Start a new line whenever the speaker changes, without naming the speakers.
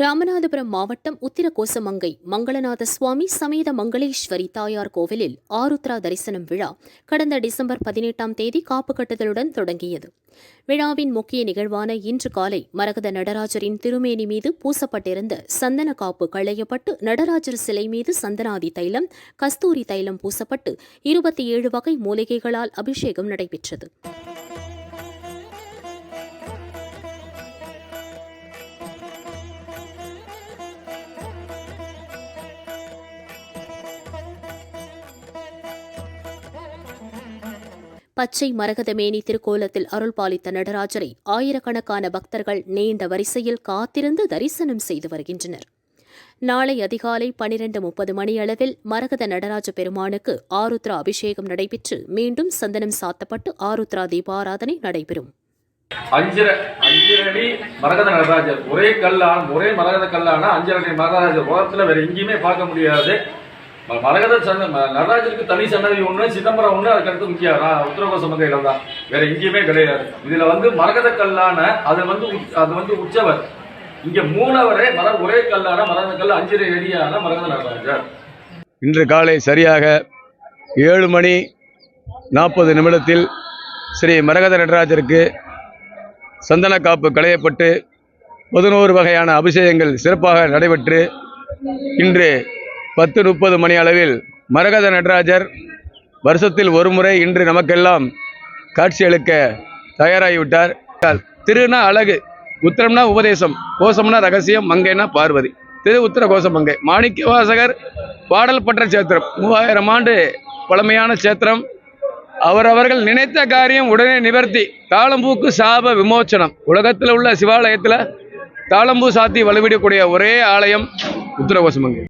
ராமநாதபுரம் மாவட்டம் உத்திரகோசமங்கை மங்களநாத சுவாமி சமேத மங்களேஸ்வரி தாயார் கோவிலில் ஆருத்ரா தரிசனம் விழா கடந்த டிசம்பர் பதினெட்டாம் தேதி காப்பு கட்டுதலுடன் தொடங்கியது. விழாவின் முக்கிய நிகழ்வான இன்று காலை மரகத நடராஜரின் திருமேனி மீது பூசப்பட்டிருந்த சந்தன காப்பு களையப்பட்டு நடராஜர் சிலை மீது சந்தனாதி தைலம் கஸ்தூரி தைலம் பூசப்பட்டு இருபத்தி ஏழு வகை மூலிகைகளால் அபிஷேகம் நடைபெற்றது. பச்சை மரகதமேனி திருக்கோலத்தில் அருள் பாலித்த நடராஜரை ஆயிரக்கணக்கான பக்தர்கள் நீண்ட வரிசையில் காத்திருந்து தரிசனம் செய்து வருகின்றனர். நாளை அதிகாலை பனிரெண்டு முப்பது மணியளவில் மரகத நடராஜ பெருமானுக்கு ஆருத்ரா அபிஷேகம் நடைபெற்று மீண்டும் சந்தனம் சாத்தப்பட்டு ஆருத்ரா தீபாராதனை நடைபெறும்.
அஞ்சரை அஞ்சரடி மரகத நடராஜர். ஒரே கல்லான ஒரே மரகத கல்லான அஞ்சரடி மரகராஜர் உலகத்தில் வேற எங்கேயுமே பார்க்க முடியாது. மரகத சந்த நடராஜருக்கு தனி சன்னதி ஒன்று சிதம்பரம் ஒன்று அதுக்கடுத்து முக்கிய ரா- உத்தரகோச மங்கையில தான். வேற எங்கேயுமே கிடையாது. இதுல வந்து மரகத கல்லான அது வந்து அது வந்து உற்சவர். இங்க மூணவரே மர ஒரே கல்லான மரகத கல் அஞ்சரை அடியான மரகத நடராஜர்.
இன்று காலை சரியாக ஏழு மணி நாற்பது நிமிடத்தில் ஸ்ரீ மரகத நடராஜருக்கு சந்தன காப்பு களையப்பட்டு பதினோரு வகையான அபிஷேகங்கள் சிறப்பாக நடைபெற்று இன்று பத்து முப்பது மணி அளவில் மரகத நடராஜர் வருஷத்தில் ஒரு முறை இன்று நமக்கெல்லாம் காட்சியளிக்க தயாராகிவிட்டார். திருனா அழகு உத்திரம்னா உபதேசம் கோசம்னா ரகசியம் மங்கைனா பார்வதி. திரு உத்தர கோசமங்கை மாணிக்க வாசகர் பாடல் பற்ற சேத்திரம். மூவாயிரம் ஆண்டு பழமையான சேத்திரம். அவரவர்கள் நினைத்த காரியம் உடனே நிவர்த்தி. தாளம்பூக்கு சாப விமோச்சனம். உலகத்தில் உள்ள சிவாலயத்தில் தாளம்பூ சாத்தி வழிவிடக்கூடிய ஒரே ஆலயம் உத்தரகோசமங்கை